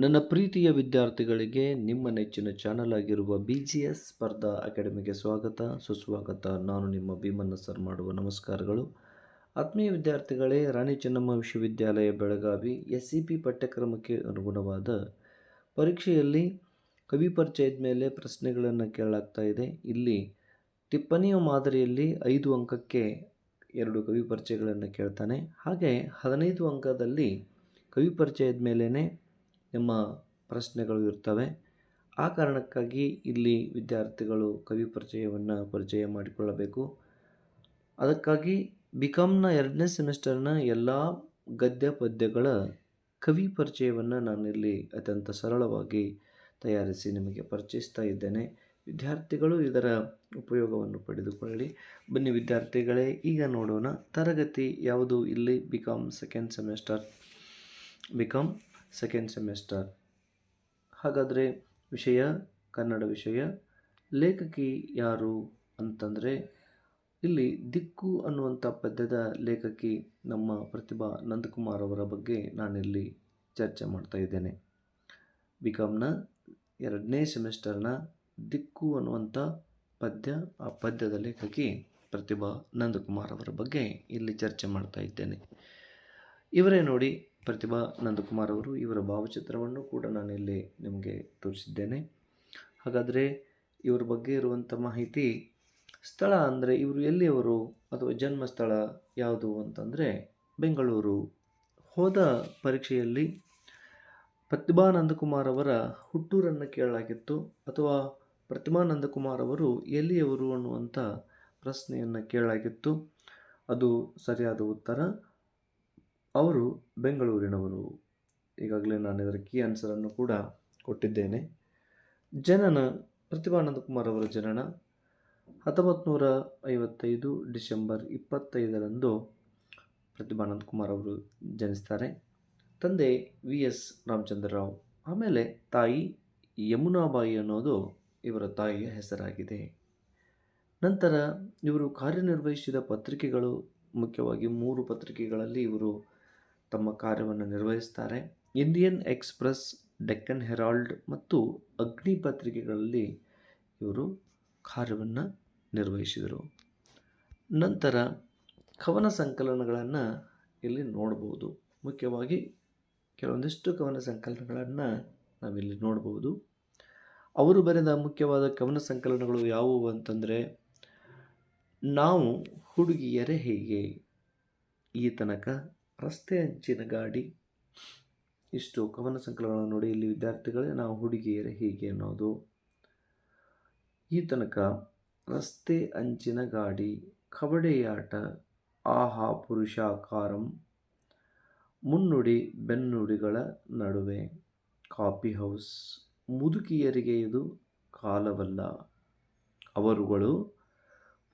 ನನ್ನ ಪ್ರೀತಿಯ ವಿದ್ಯಾರ್ಥಿಗಳಿಗೆ ನಿಮ್ಮ ನೆಚ್ಚಿನ ಚಾನಲ್ ಆಗಿರುವ ಬಿ ಜಿ ಎಸ್ ಸ್ಪರ್ಧಾ ಅಕಾಡೆಮಿಗೆ ಸ್ವಾಗತ. ಸುಸ್ವಾಗತ. ನಾನು ನಿಮ್ಮ ಭೀಮನ್ನ ಸರ್ ಮಾಡುವ ನಮಸ್ಕಾರಗಳು. ಆತ್ಮೀಯ ವಿದ್ಯಾರ್ಥಿಗಳೇ, ರಾಣಿ ಚೆನ್ನಮ್ಮ ವಿಶ್ವವಿದ್ಯಾಲಯ ಬೆಳಗಾವಿ ಎಸ್ ಸಿ ಪಿ ಪಠ್ಯಕ್ರಮಕ್ಕೆ ಅನುಗುಣವಾದ ಪರೀಕ್ಷೆಯಲ್ಲಿ ಕವಿ ಪರಿಚಯದ ಮೇಲೆ ಪ್ರಶ್ನೆಗಳನ್ನು ಕೇಳಲಾಗ್ತಾ ಇದೆ. ಇಲ್ಲಿ ಟಿಪ್ಪಣಿಯ ಮಾದರಿಯಲ್ಲಿ ಐದು ಅಂಕಕ್ಕೆ ಎರಡು ಕವಿ ಪರಿಚಯಗಳನ್ನು ಕೇಳ್ತಾನೆ. ಹಾಗೆ ಹದಿನೈದು ಅಂಕದಲ್ಲಿ ಕವಿ ಪರಿಚಯದ ಮೇಲೇ ನಿಮ್ಮ ಪ್ರಶ್ನೆಗಳು ಇರ್ತವೆ. ಆ ಕಾರಣಕ್ಕಾಗಿ ಇಲ್ಲಿ ವಿದ್ಯಾರ್ಥಿಗಳು ಕವಿ ಪರಿಚಯವನ್ನು ಪರಿಚಯ ಮಾಡಿಕೊಳ್ಳಬೇಕು. ಅದಕ್ಕಾಗಿ ಬಿ ಕಾಮ್ನ ಎರಡನೇ ಸೆಮಿಸ್ಟರ್ನ ಎಲ್ಲ ಗದ್ಯ ಪದ್ಯಗಳ ಕವಿ ಪರಿಚಯವನ್ನು ನಾನಿಲ್ಲಿ ಅತ್ಯಂತ ಸರಳವಾಗಿ ತಯಾರಿಸಿ ನಿಮಗೆ ಪರಿಚಯಿಸ್ತಾ ಇದ್ದೇನೆ. ವಿದ್ಯಾರ್ಥಿಗಳು ಇದರ ಉಪಯೋಗವನ್ನು ಪಡೆದುಕೊಳ್ಳಿ ಬನ್ನಿ ವಿದ್ಯಾರ್ಥಿಗಳೇ, ಈಗ ನೋಡೋಣ ತರಗತಿ ಯಾವುದು ಇಲ್ಲಿ B Com second semester B Com second semester ಹಾಗಾದರೆ ವಿಷಯ, ಕನ್ನಡ ವಿಷಯ. ಲೇಖಕಿ ಯಾರು ಅಂತಂದರೆ, ಇಲ್ಲಿ ದಿಕ್ಕು ಅನ್ನುವಂಥ ಪದ್ಯದ ಲೇಖಕಿ ನಮ್ಮ ಪ್ರತಿಭಾ ನಂದಕುಮಾರ್ ಅವರ ಬಗ್ಗೆ ನಾನಿಲ್ಲಿ ಚರ್ಚೆ ಮಾಡ್ತಾ ಇದ್ದೇನೆ. ಬಿ ಕಾಮ್ನ ಎರಡನೇ ಸೆಮಿಸ್ಟರ್ನ ದಿಕ್ಕು ಅನ್ನುವಂಥ ಪದ್ಯ, ಆ ಪದ್ಯದ ಲೇಖಕಿ ಪ್ರತಿಭಾ ನಂದಕುಮಾರ್ ಅವರ ಬಗ್ಗೆ ಇಲ್ಲಿ ಚರ್ಚೆ ಮಾಡ್ತಾ ಇದ್ದೇನೆ. ಇವರೇ ನೋಡಿ ಪ್ರತಿಭಾ ನಂದಕುಮಾರ್ ಅವರು ಇವರ ಭಾವಚಿತ್ರವನ್ನು ಕೂಡ ನಾನಿಲ್ಲಿ ನಿಮಗೆ ತೋರಿಸಿದ್ದೇನೆ. ಹಾಗಾದರೆ ಇವರ ಬಗ್ಗೆ ಇರುವಂಥ ಮಾಹಿತಿ ಸ್ಥಳ ಅಂದರೆ ಇವರು ಎಲ್ಲಿಯವರು ಅಥವಾ ಜನ್ಮ ಸ್ಥಳ ಯಾವುದು ಅಂತಂದರೆ ಬೆಂಗಳೂರು. ಹೋದ ಪರೀಕ್ಷೆಯಲ್ಲಿ ಪ್ರತಿಭಾ ನಂದಕುಮಾರ್ ಅವರ ಹುಟ್ಟೂರನ್ನು ಕೇಳಲಾಗಿತ್ತು. ಅಥವಾ ಪ್ರತಿಭಾ ನಂದಕುಮಾರ್ ಅವರು ಎಲ್ಲಿಯವರು ಅನ್ನುವಂಥ ಪ್ರಶ್ನೆಯನ್ನು ಕೇಳಲಾಗಿತ್ತು. ಅದು ಸರಿಯಾದ ಉತ್ತರ. ಅವರು ಬೆಂಗಳೂರಿನವರು. ಈಗಾಗಲೇ ನಾನು ಇದರ ಕೀ ಆನ್ಸರನ್ನು ಕೂಡ ಕೊಟ್ಟಿದ್ದೇನೆ. ಜನನ, ಪ್ರತಿಭಾನಂದ ಕುಮಾರ್ ಅವರ ಜನನ ಹತ್ತೊಂಬತ್ತು ನೂರ ಐವತ್ತೈದು ಡಿಸೆಂಬರ್ ಇಪ್ಪತ್ತೈದರಂದು ಪ್ರತಿಭಾನಂದ ಕುಮಾರ್ ಅವರು ಜನಿಸ್ತಾರೆ. ತಂದೆ ವಿ ಎಸ್ ರಾಮಚಂದ್ರ ರಾವ್, ಆಮೇಲೆ ತಾಯಿ ಯಮುನಾಬಾಯಿ ಅನ್ನೋದು ಇವರ ತಾಯಿಯ ಹೆಸರಾಗಿದೆ. ನಂತರ ಇವರು ಕಾರ್ಯನಿರ್ವಹಿಸಿದ ಪತ್ರಿಕೆಗಳು, ಮುಖ್ಯವಾಗಿ ಮೂರು ಪತ್ರಿಕೆಗಳಲ್ಲಿ ಇವರು ತಮ್ಮ ಕಾರ್ಯವನ್ನು ನಿರ್ವಹಿಸ್ತಾರೆ. ಇಂಡಿಯನ್ ಎಕ್ಸ್ಪ್ರೆಸ್, ಡೆಕ್ಕನ್ ಹೆರಾಲ್ಡ್ ಮತ್ತು ಅಗ್ನಿ ಪತ್ರಿಕೆಗಳಲ್ಲಿ ಇವರು ಕಾರ್ಯವನ್ನು ನಿರ್ವಹಿಸಿದರು. ನಂತರ ಕವನ ಸಂಕಲನಗಳನ್ನು ಇಲ್ಲಿ ನೋಡ್ಬೋದು. ಮುಖ್ಯವಾಗಿ ಕೆಲವೊಂದಿಷ್ಟು ಕವನ ಸಂಕಲನಗಳನ್ನು ನಾವಿಲ್ಲಿ ನೋಡ್ಬೋದು. ಅವರು ಬರೆದ ಮುಖ್ಯವಾದ ಕವನ ಸಂಕಲನಗಳು ಯಾವುವು ಅಂತಂದರೆ, ನಾವು ಹುಡುಗಿಯರೇ ಹೇಗೆ, ಈ ತನಕ ರಸ್ತೆ ಅಂಚಿನ ಗಾಡಿ. ಇಷ್ಟು ಕವನ ಸಂಕಲನಗಳನ್ನು ನೋಡಿ ಇಲ್ಲಿ ವಿದ್ಯಾರ್ಥಿಗಳೇ, ನಾವು ಹುಡುಗಿಯರೇ ಹೀಗೆ ಅನ್ನೋದು. ಈ ತನಕ ರಸ್ತೆ ಅಂಚಿನ ಗಾಡಿ ಕಬಡ್ಡಿಯಾಟ ಆಹಾ ಪುರುಷಾಕಾರಂ, ಮುನ್ನುಡಿ ಬೆನ್ನುಡಿಗಳ ನಡುವೆ. ಕಾಫಿ ಹೌಸ್, ಮುದುಕಿಯರಿಗೆ ಇದು ಕಾಲವಲ್ಲ. ಅವರುಗಳು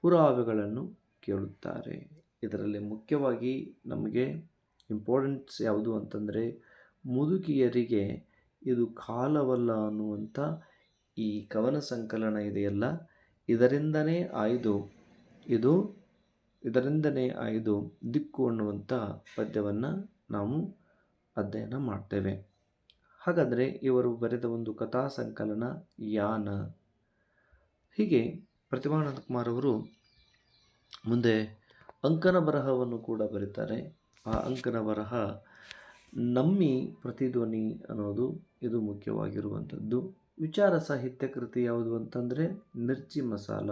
ಪುರಾವೆಗಳನ್ನು ಕೇಳುತ್ತಾರೆ. ಇದರಲ್ಲಿ ಮುಖ್ಯವಾಗಿ ನಮಗೆ ಇಂಪಾರ್ಟೆಂಟ್ಸ್ ಯಾವುದು ಅಂತಂದರೆ ಮುದುಕಿಯರಿಗೆ ಇದು ಕಾಲವಲ್ಲ ಅನ್ನುವಂಥ ಈ ಕವನ ಸಂಕಲನ ಇದೆಯಲ್ಲ, ಇದರಿಂದನೇ ಆಯ್ದು, ಇದು ಇದರಿಂದನೇ ಆಯ್ದು ದಿಕ್ಕು ಅನ್ನುವಂಥ ಪದ್ಯವನ್ನು ನಾವು ಅಧ್ಯಯನ ಮಾಡ್ತೇವೆ. ಹಾಗಾದರೆ ಇವರು ಬರೆದ ಒಂದು ಕಥಾ ಸಂಕಲನ ಯಾನ? ಹೀಗೆ ಪ್ರತಿಭಾನಂದ ಕುಮಾರ್ ಅವರು ಮುಂದೆ ಅಂಕನ ಬರಹವನ್ನು ಕೂಡ ಬರೀತಾರೆ. ಆ ಅಂಕನ ಬರಹ ನಮ್ಮಿ ಪ್ರತಿಧ್ವನಿ ಅನ್ನೋದು ಇದು ಮುಖ್ಯವಾಗಿರುವಂಥದ್ದು. ವಿಚಾರ ಸಾಹಿತ್ಯ ಕೃತಿ ಯಾವುದು ಅಂತಂದರೆ ಮಿರ್ಚಿ ಮಸಾಲ.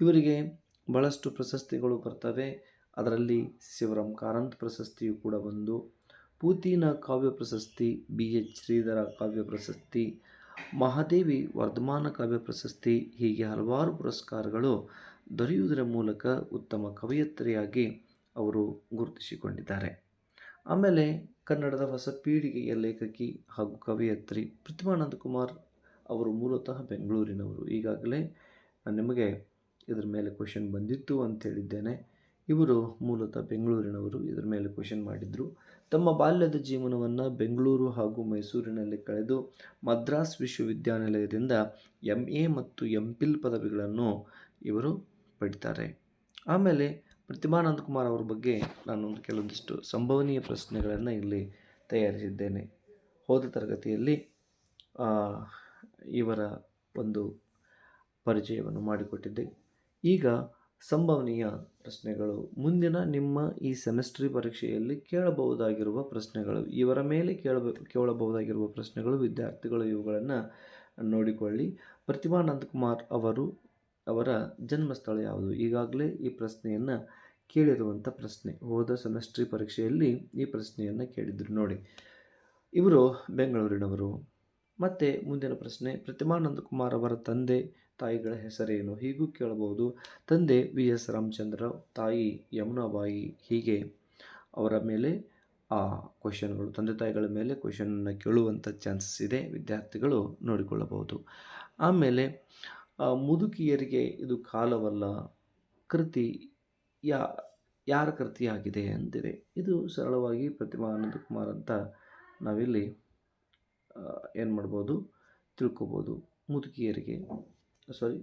ಇವರಿಗೆ ಭಾಳಷ್ಟು ಪ್ರಶಸ್ತಿಗಳು ಬರ್ತವೆ. ಅದರಲ್ಲಿ ಶಿವರಾಮ್ ಕಾರಂತ್ ಪ್ರಶಸ್ತಿಯು ಕೂಡ ಒಂದು ಪೂತಿನ ಕಾವ್ಯ ಪ್ರಶಸ್ತಿ, ಬಿ ಎಚ್ ಶ್ರೀಧರ ಕಾವ್ಯ ಪ್ರಶಸ್ತಿ, ಮಹಾದೇವಿ ವರ್ಧಮಾನ ಕಾವ್ಯ ಪ್ರಶಸ್ತಿ, ಹೀಗೆ ಹಲವಾರು ಪುರಸ್ಕಾರಗಳು ದೊರೆಯುವುದರ ಮೂಲಕ ಉತ್ತಮ ಕವಯತ್ರಿಯಾಗಿ ಅವರು ಗುರುತಿಸಿಕೊಂಡಿದ್ದಾರೆ. ಆಮೇಲೆ ಕನ್ನಡದ ಹೊಸ ಪೀಳಿಗೆಯ ಲೇಖಕಿ ಹಾಗೂ ಕವಯತ್ರಿ ಪ್ರತಿಮಾನಂದ ಕುಮಾರ್ ಅವರು ಮೂಲತಃ ಬೆಂಗಳೂರಿನವರು. ಈಗಾಗಲೇ ನಿಮಗೆ ಇದರ ಮೇಲೆ ಕ್ವಶನ್ ಬಂದಿತ್ತು ಅಂತ ಹೇಳಿದ್ದೇನೆ. ಇವರು ಮೂಲತಃ ಬೆಂಗಳೂರಿನವರು. ಇದರ ಮೇಲೆ ಕ್ವಶನ್ ಮಾಡಿದರು. ತಮ್ಮ ಬಾಲ್ಯದ ಜೀವನವನ್ನು ಬೆಂಗಳೂರು ಹಾಗೂ ಮೈಸೂರಿನಲ್ಲಿ ಕಳೆದು ಮದ್ರಾಸ್ ವಿಶ್ವವಿದ್ಯಾನಿಲಯದಿಂದ ಎಂ ಎ ಮತ್ತು ಎಂ ಪಿಲ್ ಪದವಿಗಳನ್ನು ಇವರು ಪಡಿತಾರೆ ಆಮೇಲೆ ಪ್ರತಿಭಾನಂದ ಕುಮಾರ್ ಅವ್ರ ಬಗ್ಗೆ ನಾನೊಂದು ಕೆಲವೊಂದಿಷ್ಟು ಸಂಭವನೀಯ ಪ್ರಶ್ನೆಗಳನ್ನು ಇಲ್ಲಿ ತಯಾರಿಸಿದ್ದೇನೆ. ಹೋದ ತರಗತಿಯಲ್ಲಿ ಇವರ ಒಂದು ಪರಿಚಯವನ್ನು ಮಾಡಿಕೊಟ್ಟಿದ್ದೆ. ಈಗ ಸಂಭವನೀಯ ಪ್ರಶ್ನೆಗಳು. ಮುಂದಿನ ನಿಮ್ಮ ಈ ಸೆಮಿಸ್ಟ್ರಿ ಪರೀಕ್ಷೆಯಲ್ಲಿ ಕೇಳಬಹುದಾಗಿರುವ ಪ್ರಶ್ನೆಗಳು. ಇವರ ಮೇಲೆ ಕೇಳಬ, ಕೇಳಬಹುದಾಗಿರುವ ಪ್ರಶ್ನೆಗಳು ವಿದ್ಯಾರ್ಥಿಗಳು ಇವುಗಳನ್ನು ನೋಡಿಕೊಳ್ಳಿ. ಪ್ರತಿಮಾನಂದ ಕುಮಾರ್ ಅವರು ಅವರ ಜನ್ಮಸ್ಥಳ ಯಾವುದು? ಈಗಾಗಲೇ ಈ ಪ್ರಶ್ನೆಯನ್ನು ಕೇಳಿರುವಂಥ ಪ್ರಶ್ನೆ. ಹೋದ ಸೆಮಿಸ್ಟ್ರಿ ಪರೀಕ್ಷೆಯಲ್ಲಿ ಈ ಪ್ರಶ್ನೆಯನ್ನು ಕೇಳಿದ್ರು ನೋಡಿ. ಇವರು ಬೆಂಗಳೂರಿನವರು. ಮತ್ತು ಮುಂದಿನ ಪ್ರಶ್ನೆ, ಪ್ರತಿಮಾನಂದ ಕುಮಾರ್ ಅವರ ತಂದೆ ತಾಯಿಗಳ ಹೆಸರೇನು? ಹೀಗೂ ಕೇಳಬಹುದು. ತಂದೆ ವಿ ಎಸ್ ರಾಮಚಂದ್ರ ತಾಯಿ ಯಮುನಾಬಾಯಿ ಹೀಗೆ ಅವರ ಮೇಲೆ ಆ ಕ್ವಶನ್ಗಳು ತಂದೆ ತಾಯಿಗಳ ಮೇಲೆ ಕ್ವಶನನ್ನು ಕೇಳುವಂಥ ಚಾನ್ಸಸ್ ಇದೆ. ವಿದ್ಯಾರ್ಥಿಗಳು ನೋಡಿಕೊಳ್ಳಬಹುದು. ಆಮೇಲೆ ಮುದುಕಿಯರಿಗೆ ಇದು ಕಾಲವಲ್ಲ, ಕೃತಿ ಯಾ, ಯಾರ ಕೃತಿಯಾಗಿದೆ ಅಂತಿದೆ ಇದು ಸರಳವಾಗಿ ಪ್ರತಿಮಾ ಆನಂದಕುಮಾರ್ ಅಂತ ನಾವಿಲ್ಲಿ ಏನು ಮಾಡ್ಬೋದು, ತಿಳ್ಕೊಬೋದು. ಮುದುಕಿಯರಿಗೆ ಸಾರಿ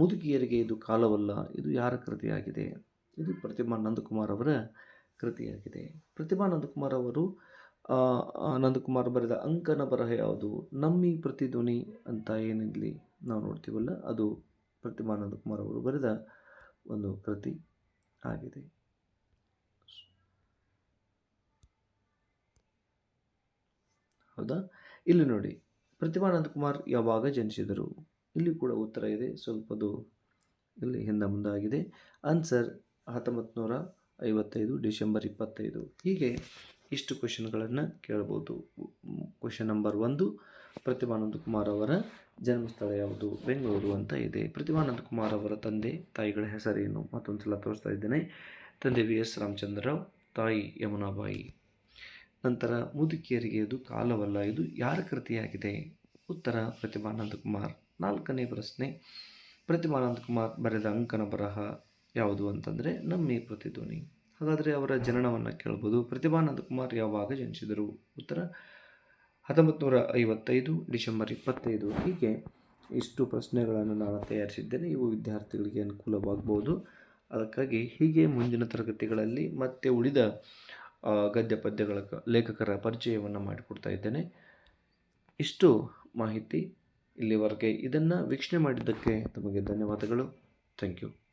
ಮುದುಕಿಯರಿಗೆ ಇದು ಕಾಲವಲ್ಲ, ಇದು ಯಾರ ಕೃತಿಯಾಗಿದೆ? ಇದು ಪ್ರತಿಮಾ ನಂದಕುಮಾರ್ ಅವರ ಕೃತಿಯಾಗಿದೆ. ಪ್ರತಿಮಾ ನಂದಕುಮಾರ್ ಅವರು ಆ, ಆ, ನಂದಕುಮಾರ್ ಬರೆದ ಅಂಕನ ಬರಹ ಯಾವುದು? ನಮ್ಮಿ ಪ್ರತಿಧ್ವನಿ ಅಂತ ಏನಿಲ್ಲಿ ನಾವು ನೋಡ್ತೀವಲ್ಲ ಅದು ಪ್ರತಿಮಾ ಕುಮಾರ್ ಅವರು ಬರೆದ ಒಂದು ಕೃತಿ ಆಗಿದೆ. ಹೌದಾ? ಇಲ್ಲಿ ನೋಡಿ ಪ್ರತಿಮಾನಂದ ಕುಮಾರ್ ಯಾವಾಗ ಜನಿಸಿದರು? ಇಲ್ಲಿ ಕೂಡ ಉತ್ತರ ಇದೆ ಸ್ವಲ್ಪದು ಇಲ್ಲಿ ಹಿಂದೆ ಮುಂದೆ ಆಗಿದೆ ಆನ್ಸರ್ ಹತ್ತೊಂಬತ್ತು ನೂರ ಐವತ್ತೈದು ಡಿಸೆಂಬರ್ ಇಪ್ಪತ್ತೈದು. ಹೀಗೆ ಇಷ್ಟು ಕ್ವಶನ್ಗಳನ್ನು ಕೇಳ್ಬೋದು. ಕ್ವಶನ್ ನಂಬರ್ ಒಂದು ಪ್ರತಿಭಾನಂದ ಕುಮಾರ್ ಅವರ ಜನ್ಮಸ್ಥಳ ಯಾವುದು? ಬೆಂಗಳೂರು ಅಂತ ಇದೆ. ಪ್ರತಿಭಾನಂದ ಕುಮಾರ್ ಅವರ ತಂದೆ, ತಾಯಿಗಳ ಹೆಸರೇನು? ಮತ್ತೊಂದು ಸಲ ತೋರಿಸ್ತಾ ಇದ್ದೇನೆ. ತಂದೆ ವಿ ಎಸ್ ರಾಮಚಂದ್ರರಾವ್, ತಾಯಿ ಯಮುನಾಬಾಯಿ. ನಂತರ ಮುದುಕಿಯರಿಗೆ ಇದು ಕಾಲವಲ್ಲ, ಇದು ಯಾರ ಕೃತಿಯಾಗಿದೆ? ಉತ್ತರ ಪ್ರತಿಭಾನಂದ ಕುಮಾರ್. ನಾಲ್ಕನೇ ಪ್ರಶ್ನೆ ಪ್ರತಿಭಾನಂದ ಕುಮಾರ್ ಬರೆದ ಅಂಕನ ಬರಹ ಯಾವುದು ಅಂತಂದರೆ ನಮ್ಮಿ ಪ್ರತಿಧ್ವನಿ. ಹಾಗಾದರೆ ಅವರ ಜನನವನ್ನು ಕೇಳ್ಬೋದು. ಪ್ರತಿಭಾನಂದ ಕುಮಾರ್ ಯಾವಾಗ ಜನಿಸಿದರು? ಉತ್ತರ ಹತ್ತೊಂಬತ್ತು ನೂರ ಐವತ್ತೈದು, ಡಿಸೆಂಬರ್ ಇಪ್ಪತ್ತೈದು ಹೀಗೆ ಇಷ್ಟು ಪ್ರಶ್ನೆಗಳನ್ನು ನಾನು ತಯಾರಿಸಿದ್ದೇನೆ. ಇವು ವಿದ್ಯಾರ್ಥಿಗಳಿಗೆ ಅನುಕೂಲವಾಗ್ಬೋದು. ಅದಕ್ಕಾಗಿ ಹೀಗೆ ಮುಂದಿನ ತರಗತಿಗಳಲ್ಲಿ ಮತ್ತೆ ಉಳಿದ ಗದ್ಯ ಪದ್ಯಗಳ ಲೇಖಕರ ಪರಿಚಯವನ್ನು ಮಾಡಿಕೊಡ್ತಾ ಇದ್ದೇನೆ. ಇಷ್ಟು ಮಾಹಿತಿ ಇಲ್ಲಿವರೆಗೆ. ಇದನ್ನು ವೀಕ್ಷಣೆ ಮಾಡಿದ್ದಕ್ಕೆ ತಮಗೆ ಧನ್ಯವಾದಗಳು. Thank you.